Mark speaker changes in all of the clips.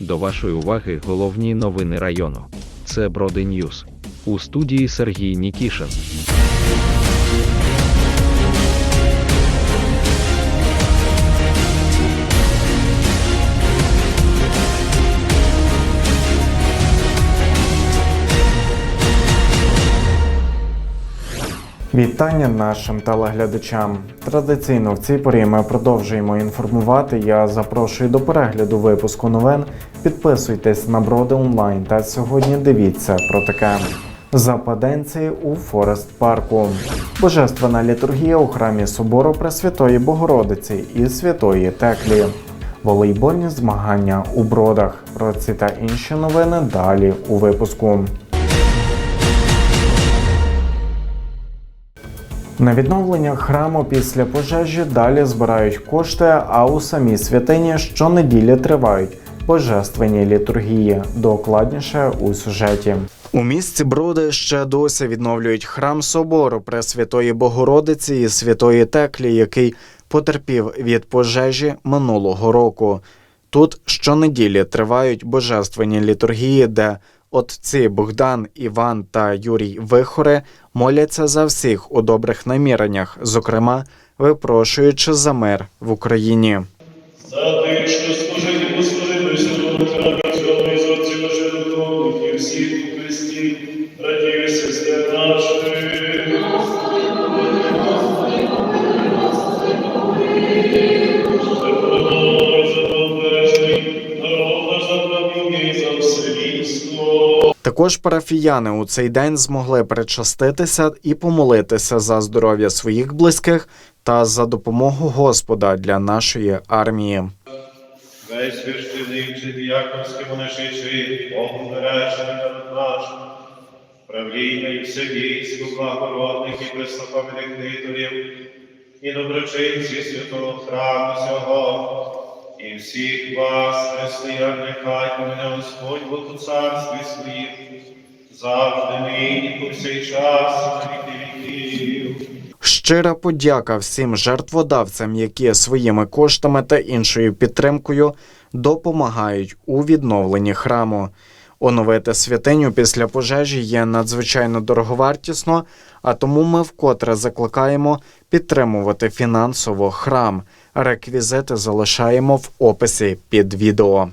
Speaker 1: До вашої уваги головні новини району. Це Броди Ньюс. У студії Сергій Нікішин.
Speaker 2: Вітання нашим телеглядачам. Традиційно в цій порі ми продовжуємо інформувати. Я запрошую до перегляду випуску новин. Підписуйтесь на броди онлайн. Та сьогодні дивіться про таке. Западенці у Форест парку. Божественна літургія у храмі собору Пресвятої Богородиці і Святої Теклі. Волейбольні змагання у бродах. Про ці та інші новини далі у випуску. На відновлення храму після пожежі далі збирають кошти, а у самій святині щонеділі тривають божественні літургії. Докладніше у сюжеті. У місті Броди ще досі відновлюють храм собору Пресвятої Богородиці і Святої Теклі, який потерпів від пожежі минулого року. Тут щонеділі тривають божественні літургії, де отці Богдан, Іван та Юрій Вихори моляться за всіх у добрих наміреннях, зокрема випрошуючи за мир в Україні.
Speaker 3: За тих, що служить служителю святого.
Speaker 2: Також парафіяни у цей день змогли причаститися і помолитися за здоров'я своїх близьких та за допомогу Господа для нашої армії.
Speaker 3: Весь священик, діяконський монашичий, Богу бережений народ наш, правління і все військо, благородних і преснопам'ятних книторів, і доброчинців святого храму сього, і всіх вас, християн, нехай мене Господь Бог у царстві своїм, завжди нині, повсякчас, на віки віків.
Speaker 2: Щира подяка всім жертводавцям, які своїми коштами та іншою підтримкою допомагають у відновленні храму. Оновити святиню після пожежі є надзвичайно дороговартісно, а тому ми вкотре закликаємо підтримувати фінансово храм. Реквізити залишаємо в описі під відео.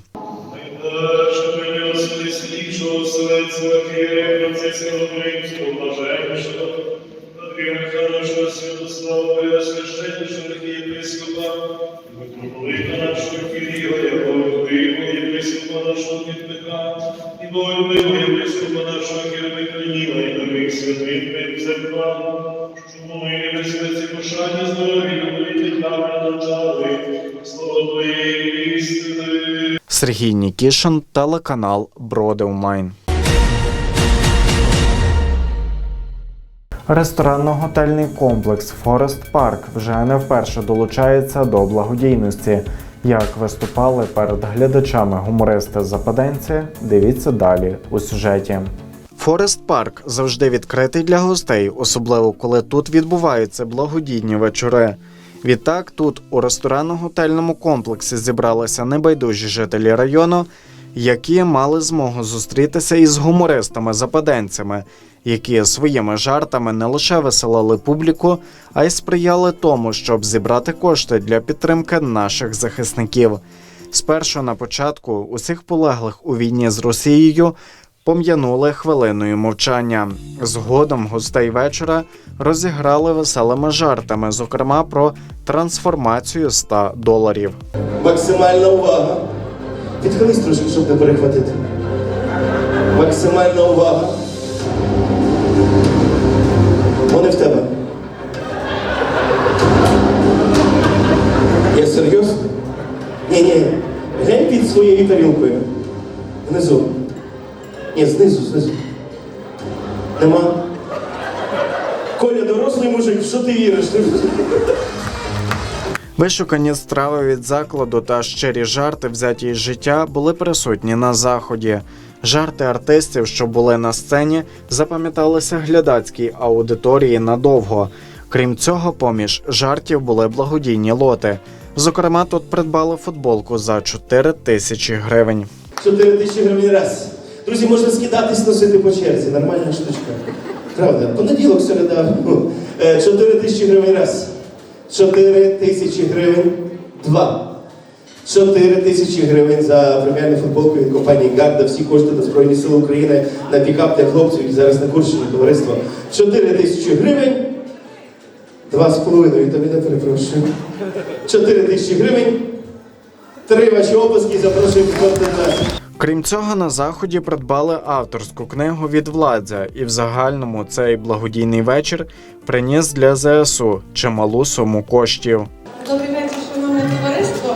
Speaker 3: Мир церква, ми безпеці пошані здоров'я, молити храми навчали, слово Твоєї істини.
Speaker 2: Сергій Нікішин, телеканал Броди Онлайн. Ресторанно-готельний комплекс Форест Парк вже не вперше долучається до благодійності. Як виступали перед глядачами гумористи-западенці, дивіться далі у сюжеті. Форест Парк завжди відкритий для гостей, особливо коли тут відбуваються благодійні вечори. Відтак, тут у ресторанно-готельному комплексі зібралися небайдужі жителі району, які мали змогу зустрітися із гумористами-западенцями, які своїми жартами не лише веселили публіку, а й сприяли тому, щоб зібрати кошти для підтримки наших захисників. Спершу на початку усіх полеглих у війні з Росією пом'янули хвилиною мовчання. Згодом гостей вечора розіграли веселими жартами, зокрема про трансформацію 100 доларів.
Speaker 4: Максимальна увага. Відхились трошки, щоб не перехватити. Максимальна увага. Вони в тебе. Я серйозно? Ні, ні. Глянь під своєю тарілкою. Внизу. Ні, знизу, знизу. Нема. Коля, дорослий мужик, в що ти віриш?
Speaker 2: Вишукані страви від закладу та щирі жарти, взяті із життя, були присутні на заході. Жарти артистів, що були на сцені, запам'яталися глядацькій аудиторії надовго. Крім цього, поміж жартів були благодійні лоти. Зокрема, тут придбали футболку за 4 тисячі гривень.
Speaker 4: 4 тисячі гривень раз. Друзі, можна скидатись носити по черзі. Нормальна штучка. Правда. Понеділок, середа. Ну, е, 4 тисячі гривень раз. 4 тисячі гривень два. 4 тисячі гривень за преміальну футболку від компанії Гарда. Всі кошти на Збройні Сили України на пікап для хлопців, які зараз на Курщині товариство. 4 тисячі гривень. Два з половиною, тобі не перепрошую. 4 тисячі гривень. Три ваші опуски запрошую підходити до нас.
Speaker 2: Крім цього, на заході придбали авторську книгу від Владзя, і в загальному цей благодійний вечір приніс для ЗСУ чималу суму коштів.
Speaker 5: Добрий вечір, шановне товариство.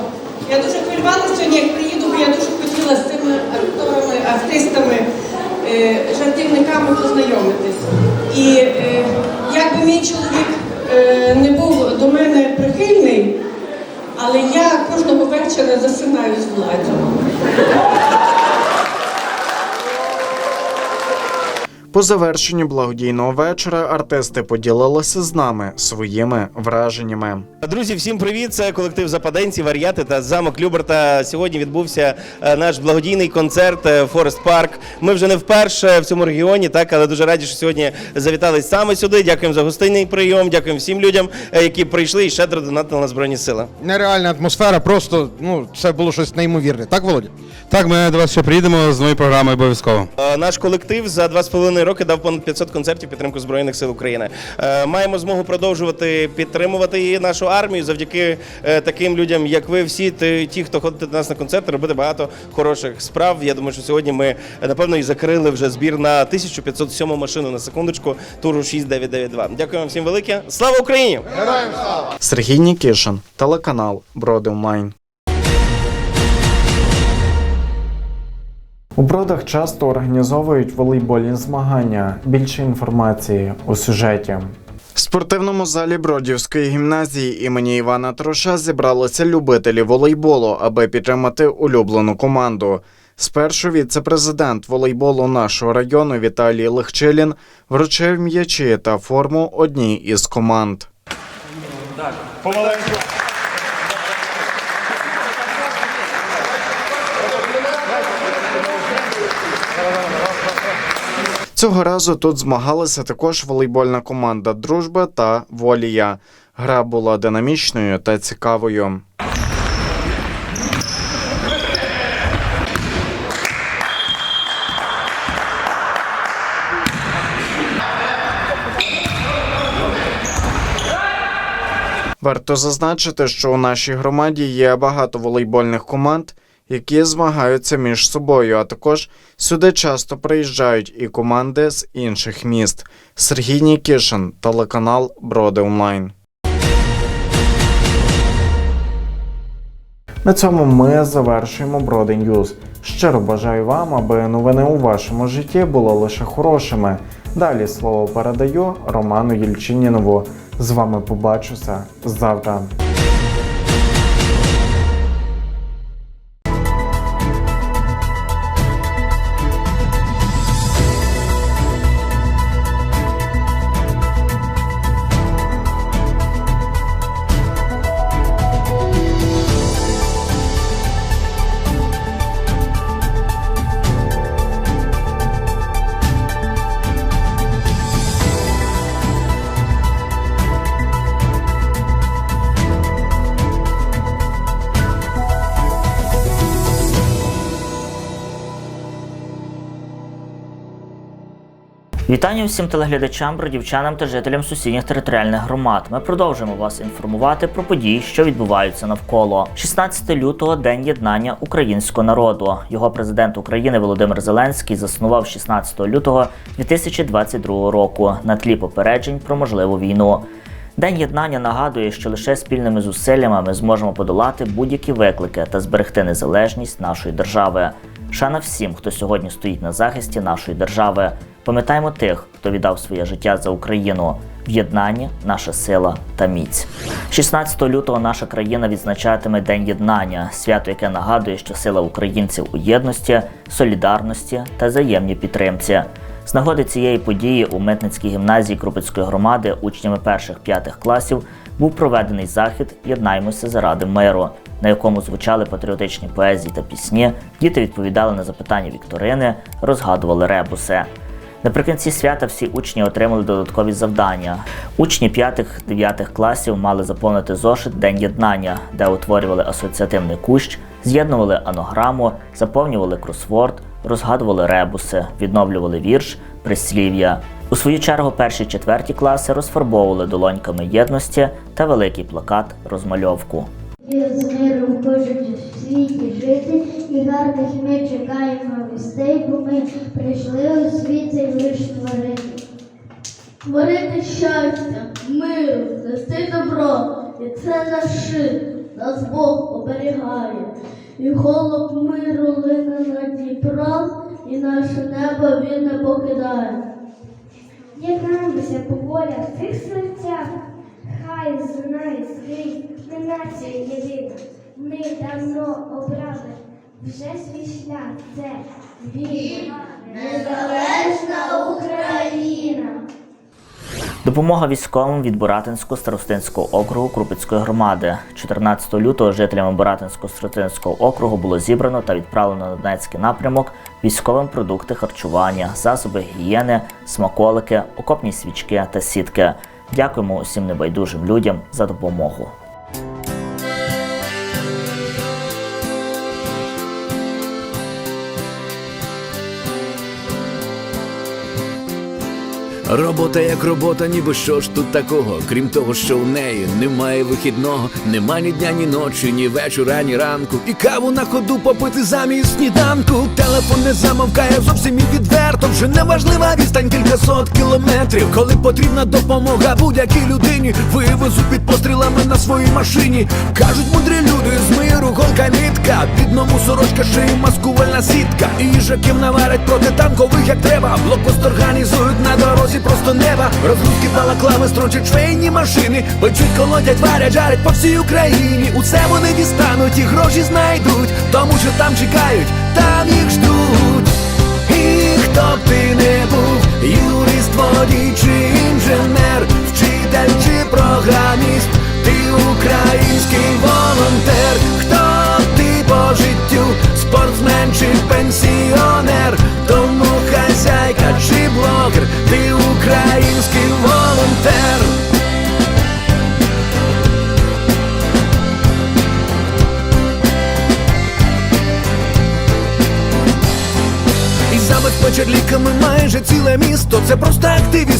Speaker 5: Я дуже хвилювалася сьогодні, як приїду, бо я дуже хотіла з цими акторами, артистами, е, жартівниками познайомитись. І е, як би мій чоловік е, не був до мене прихильний, але я кожного вечора засинаю з владом.
Speaker 2: По завершенню благодійного вечора артисти поділилися з нами своїми враженнями.
Speaker 6: Друзі, всім привіт! Це колектив Западенці, Варіати та замок Люберта. Сьогодні відбувся е, наш благодійний концерт е, Форест Парк. Ми вже не вперше в цьому регіоні, так але дуже раді, що сьогодні завітали саме сюди. Дякуємо за гостинний прийом. Дякуємо всім людям, е, які прийшли і щедро донатили на збройні сили.
Speaker 7: Нереальна атмосфера, просто ну це було щось неймовірне. Так, Володя?
Speaker 8: Так, ми до вас ще приїдемо з новою програмою обов'язково.
Speaker 6: Наш колектив за два з половиною роки дав понад 500 концертів підтримку збройних сил України. Е, Маємо змогу продовжувати підтримувати її нашу армію завдяки е, таким людям, як ви, всі ті, ті, хто ходить до нас на концерти, робити багато хороших справ. Я думаю, що сьогодні ми напевно і закрили вже збір на 1507 машину на секундочку туру 6992. Дякую вам всім велике. Слава Україні!
Speaker 2: Сергій Нікішин, телеканал Броди Онлайн. У бродах часто організовують волейбольні змагання. Більше інформації у сюжеті. В спортивному залі Бродівської гімназії імені Івана Троша зібралися любителі волейболу, аби підтримати улюблену команду. Спершу віце-президент волейболу нашого району Віталій Легчилін вручив м'ячі та форму одній із команд. Цього разу тут змагалися також волейбольна команда Дружба та Волія. Гра була динамічною та цікавою. Варто зазначити, що у нашій громаді є багато волейбольних команд, які змагаються між собою, а також сюди часто приїжджають і команди з інших міст. Сергій Нікішин, телеканал Броди Онлайн. На цьому ми завершуємо Броди Ньюз. Щиро бажаю вам, аби новини у вашому житті були лише хорошими. Далі слово передаю Роману Єльчинінову. З вами побачуся завтра.
Speaker 9: Вітання всім телеглядачам, бродівчанам та жителям сусідніх територіальних громад. Ми продовжуємо вас інформувати про події, що відбуваються навколо. 16 лютого день єднання українського народу. Його президент України Володимир Зеленський заснував 16 лютого 2022 року на тлі попереджень про можливу війну. День єднання нагадує, що лише спільними зусиллями ми зможемо подолати будь-які виклики та зберегти незалежність нашої держави. Шана всім, хто сьогодні стоїть на захисті нашої держави. Пам'ятаємо тих, хто віддав своє життя за Україну. В єднанні наша сила та міць. 16 лютого наша країна відзначатиме День єднання, свято, яке нагадує, що сила українців у єдності, солідарності та взаємній підтримці. З нагоди цієї події у Митницькій гімназії Крупицької громади учнями перших-п'ятих класів був проведений захід Єднаймося заради миру, на якому звучали патріотичні поезії та пісні, діти відповідали на запитання вікторини, розгадували ребуси. Наприкінці свята всі учні отримали додаткові завдання. Учні 5-9 класів мали заповнити зошит День єднання, де утворювали асоціативний кущ, з'єднували анограму, заповнювали кросворд, розгадували ребуси, відновлювали вірш, прислів'я. У свою чергу перші четверті класи розфарбовували долоньками єдності та великий плакат розмальовку.
Speaker 10: І з миром хочуть у світі жити, і гарних ми чекаємо вістей, бо ми прийшли у світ цей лиш творити. Творити щастя, миру, нести добро, і це наш нас Бог оберігає. І голуб миру лине над Дніпром, і наше небо він не покидає. Єднаємося по волях цих серцях, хай знає скрізь, ми нація єдина. Ми давно обрали вже свій шлях, це вільна, незалежна Україна.
Speaker 9: Допомога військовим від Боратинського старостинського округу Крупицької громади. 14 лютого жителям Боратинського старостинського округу було зібрано та відправлено на Донецький напрямок військовим продукти харчування, засоби гігієни, смаколики, окопні свічки та сітки. Дякуємо усім небайдужим людям за допомогу.
Speaker 11: Робота як робота, ніби що ж тут такого, крім того, що у неї немає вихідного, нема ні дня, ні ночі, ні вечора, ні ранку. І каву на ходу попити замість сніданку. Телефон не замовкає зовсім і відверто. Вже неважлива відстань кількасот кілометрів. Коли потрібна допомога будь-якій людині, вивезу під пострілами на своїй машині. Кажуть мудрі люди з миру, голка нитка, під ному сорочка, шиї, маскувальна сітка. І їжаків наварять проти танкових, як треба. Блокпост організують на дорозі просто неба. Розгрузки балаклави строчать швейні машини. Печуть, колотять, варять, жарять по всій Україні. Усе вони дістануть і гроші знайдуть, тому що там чекають, там їх ждуть. Хто б ти не був, юрист, водій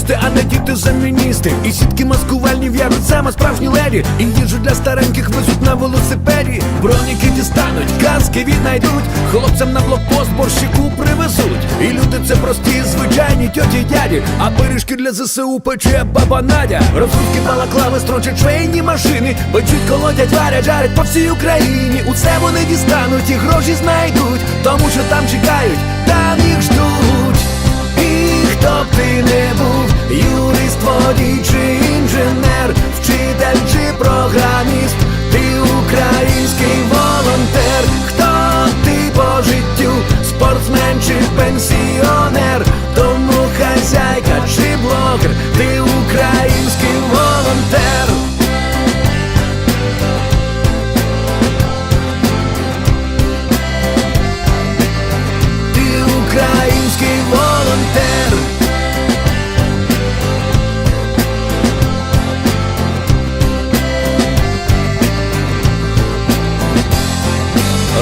Speaker 11: активісти, а не діти заміністи. І сітки маскувальні в'яжуть саме справжні леді. І їжу для стареньких везуть на велосипеді. Броніки дістануть, каски віднайдуть. Хлопцям на блокпост борщику привезуть. І люди це прості, звичайні тьоті дяді. А пиріжки для ЗСУ пече баба Надя. Розрубки балаклави строчать швейні машини. Печуть, колотять, варять, жарять по всій Україні. Усе вони дістануть і гроші знайдуть. Тому що там чекають, там їх ждуть. Хто б ти не був, юрист, водій чи інженер, вчитель чи програміст,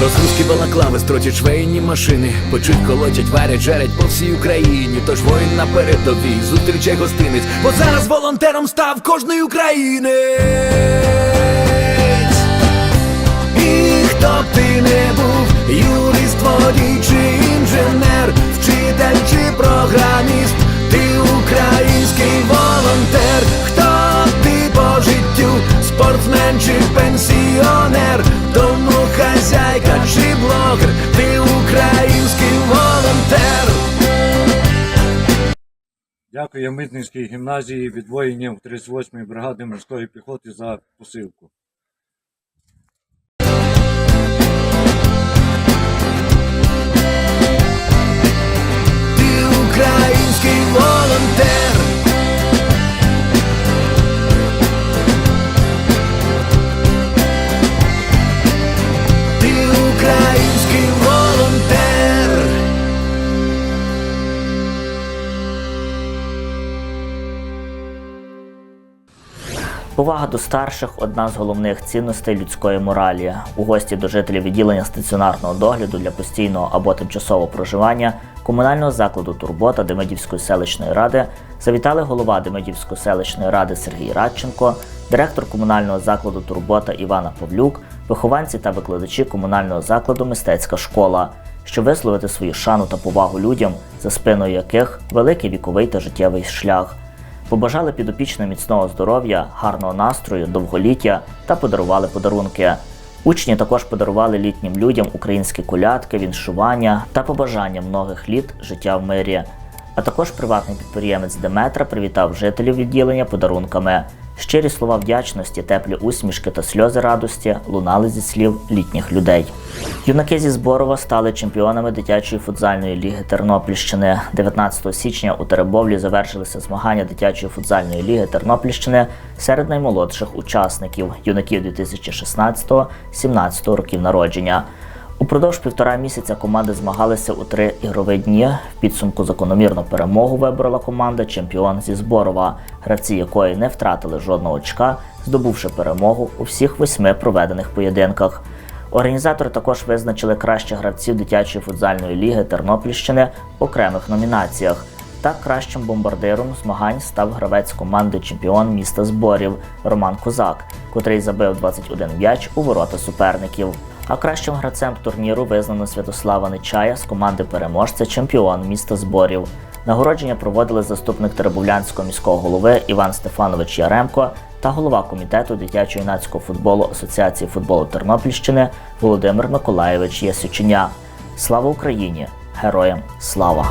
Speaker 11: Розгрузки балаклави строчать швейні машини, печуть, колотять, варять, жарять по всій Україні. Тож воїн на передовій, зустрічай гостинець, бо зараз волонтером став кожний українець. І хто б ти не був, юрист, водій чи інженер, вчитель чи програміст, ти український волонтер, хто ти по життю, спортсмен чи пенсіонер, тому хазяйка чи блогер, ти український волонтер.
Speaker 12: Дякую Митницькій гімназії від воїнів 38-ї бригади морської піхоти за посилку.
Speaker 11: Ти український
Speaker 9: Повага до старших одна з головних цінностей людської моралі. У гості до жителів відділення стаціонарного догляду для постійного або тимчасового проживання комунального закладу Турбота Демидівської селищної ради завітали голова Демидівської селищної ради Сергій Радченко, директор комунального закладу Турбота Івана Павлюк, вихованці та викладачі комунального закладу Мистецька школа, щоб висловити свою шану та повагу людям, за спиною яких великий віковий та життєвий шлях. Побажали підопічним міцного здоров'я, гарного настрою, довголіття та подарували подарунки. Учні також подарували літнім людям українські колядки, віншування та побажання многих літ життя в мирі. А також приватний підприємець Деметра привітав жителів відділення подарунками. Щирі слова вдячності, теплі усмішки та сльози радості лунали зі слів літніх людей. Юнаки зі Зборова стали чемпіонами дитячої футзальної ліги Тернопільщини. 19 січня у Теребовлі завершилися змагання дитячої футзальної ліги Тернопільщини серед наймолодших учасників юнаків 2016-17 років народження. Упродовж півтора місяця команди змагалися у три ігрові дні. В підсумку закономірну перемогу вибрала команда чемпіон зі Зборова, гравці якої не втратили жодного очка, здобувши перемогу у всіх восьми проведених поєдинках. Організатори також визначили кращих гравців дитячої футзальної ліги Тернопільщини в окремих номінаціях. Так, кращим бомбардиром змагань став гравець команди чемпіон міста зборів Роман Козак, котрий забив 21 м'яч у ворота суперників. А кращим гравцем турніру визнано Святослава Нечая з команди переможця чемпіон міста зборів. Нагородження проводили заступник Теребовлянського міського голови Іван Стефанович Яремко та голова комітету дитячо-юнацького футболу Асоціації футболу Тернопільщини Володимир Миколаєвич Ясюченя. Слава Україні! Героям слава!